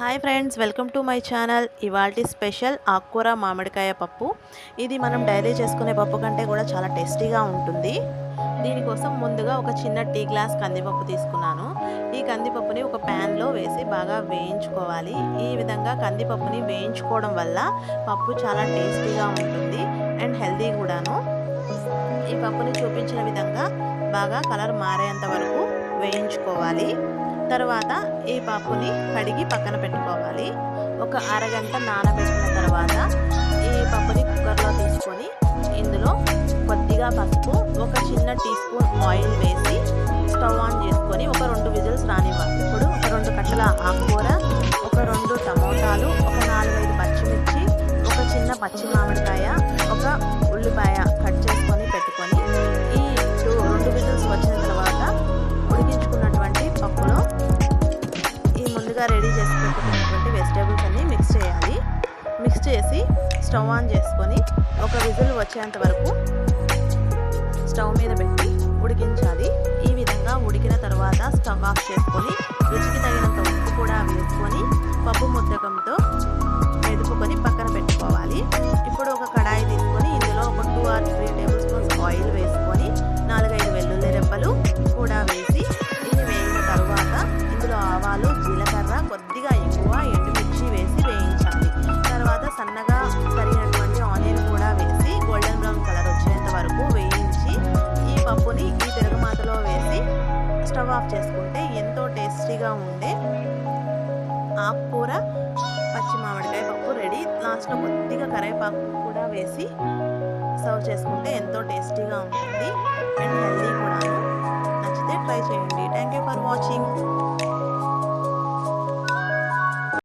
Hi friends welcome to my channel. ఇవాల్టి special ఆకుకూర మామిడికాయ పప్పు. ఇది మనం డైలీ చేసుకునే పప్పు కంటే కూడా చాలా టేస్టీగా ఉంటుంది. దీనికోసం ముందుగా ఒక చిన్న టీ గ్లాస్ కందిపప్పు తీసుకున్నాను. ఈ కందిపప్పుని ఒక ప్యాన్లో వేసి బాగా వేయించుకోవాలి. ఈ విధంగా కందిపప్పుని వేయించుకోవడం వల్ల పప్పు చాలా టేస్టీగా ఉంటుంది అండ్ హెల్దీ కూడాను. ఈ పప్పుని చూపించిన విధంగా బాగా కలర్ మారేంత వరకు వేయించుకోవాలి. తర్వాత ఈ పప్పుని కడిగి పక్కన పెట్టుకోవాలి. ఒక అరగంట నానబెట్టిన తర్వాత ఈ పప్పుని కుక్కర్లో తీసుకొని ఇందులో కొద్దిగా పసుపు ఒక చిన్న టీ స్పూన్ ఆయిల్ వేసి స్టవ్ ఆన్ చేసుకొని ఒక రెండు విజిల్స్ రానివ్వాలి. ఇప్పుడు ఒక రెండు కట్టల ఆకుకూర ఒక రెండు టమోటాలు ఒక నాలుగైదు పచ్చిమిర్చి ఒక చిన్న పచ్చి మామిడికాయ చేసి స్టవ్ ఆన్ చేసుకొని ఒక విజిల్ వచ్చేంత వరకు స్టవ్ మీద పెట్టి ఉడికించాలి. ఈ విధంగా ఉడికిన తర్వాత స్టవ్ ఆఫ్ చేసుకొని రుచికి తగినంత ఉప్పు కూడా వేసుకొని పప్పు ముద్దకంతో మెదుపుకొని పక్కన పెట్టుకోవాలి. ఇప్పుడు ఒక కడాయి తీసుకొని ఇందులో ఒక టూ ఆర్ త్రీ తిరగమాతలో వేసి స్టవ్ ఆఫ్ చేసుకుంటే ఎంతో టేస్టీగా ఉండే ఆకుకూర పచ్చి మామిడికాయ పప్పు రెడీ. లాస్ట్లో కొద్దిగా కరివేపాకు కూడా వేసి సర్వ్ చేసుకుంటే ఎంతో టేస్టీగా ఉంటుంది.